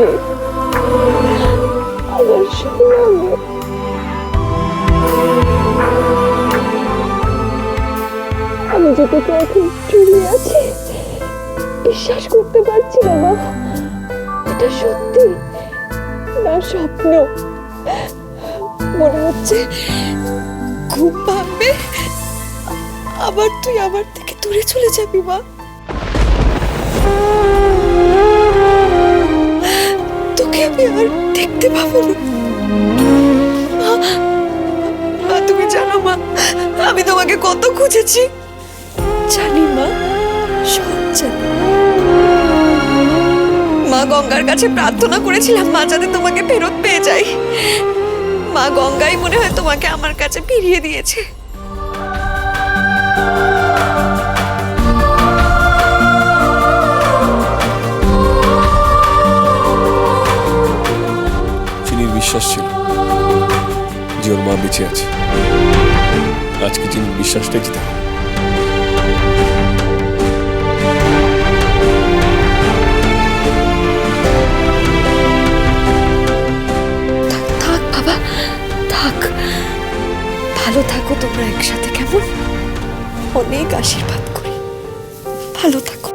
রে আমার সোনা আমি। যে তোকে এখন চুরি আছি, বিশ্বাস করতে পারছি না, মা। এটা সত্যি না স্বপ্ন? মনে হচ্ছে ঘুম ভাঙবে, আবার তুই আমার থেকে দূরে চলে যাবি, মা। আর দেখতে পাবো মা, তুমি জানো মা, আমি তোমাকে কত খুঁজেছি। জানি মা, সব জানি। মা, গঙ্গার কাছে প্রার্থনা করেছিলাম মা, যাতে তোমাকে ফেরত পেয়ে যাই। মা, গঙ্গাই মনে হয় তোমাকে আমার কাছে ফিরিয়ে দিয়েছে। বিশ্বাস ছিল। যে ওর মা বেঁচে আছে। আজকে চিনির বিশ্বাসটাই জিতে ভালো থাকো তোমরা একসাথে, কেমন? অনেক আশীর্বাদ করি। ভালো থাকো।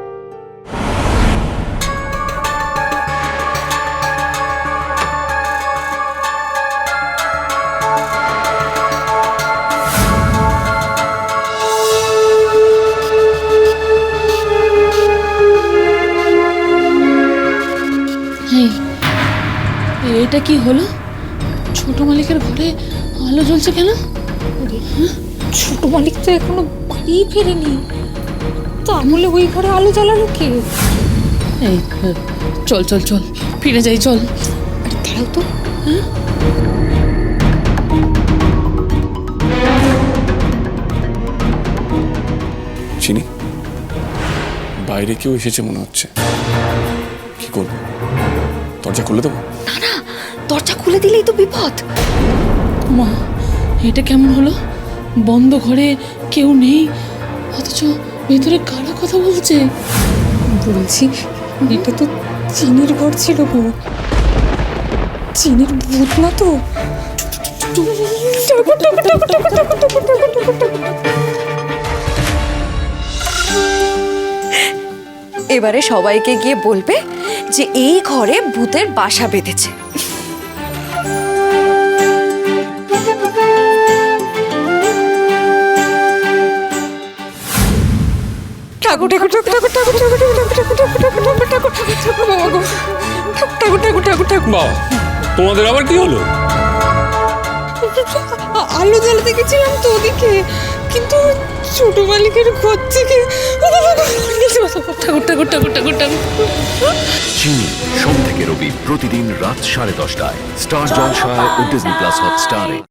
এটা কি হলো? ছোট মালিকের ঘরে আলো জ্বলছে কেন? ছোট মালিক তো এখনও বাড়িই ফেরেনি। তাহলে ওই ঘরে আলো জ্বালালো কে? এই চল চল চল ফিরে যাই চল। আরে দাঁড়াও তো। চিনি বাইরে কেউ এসেছে মনে হচ্ছে। কি করব? দরজা খুলে দেবো? দরজা খুলে দিলেই তো বিপদ। মা এটা কেমন হলো? বন্ধ ঘরে কেউ নেই অথচ ভেতরে কারা কথা বলছে? বলছি এটা তো চিনির ঘর ছিল গো। চিনির ভূত না তো? এবারে সবাইকে গিয়ে বলবে যে এই ঘরে ভূতের বাসা বেঁধেছে। ঠাকুর ঠাকুর ঠাকুর ঠাকুর ঠাকুর ঠাকুর ঠাকুর ঠাকুর ঠাকুর ঠাকুর ঠাকুর ঠাকুর ঠাকুর বাবা গো ঠাকুর ঠাকুর ঠাকুর ঠাকুর বাবা তোমাদের আবার কি হলো আলো জ্বালাতে গেছিলাম তো ওদিকে কিন্তু ছোট মালিকের ঘর থেকে ঠাকুর ঠাকুর ঠাকুর ঠাকুর ঠাকুর চিনি সোম থেকে রবি প্রতিদিন রাত সাড়ে দশটায় স্টার জলসায় ও ডিজনি প্লাস হটস্টারে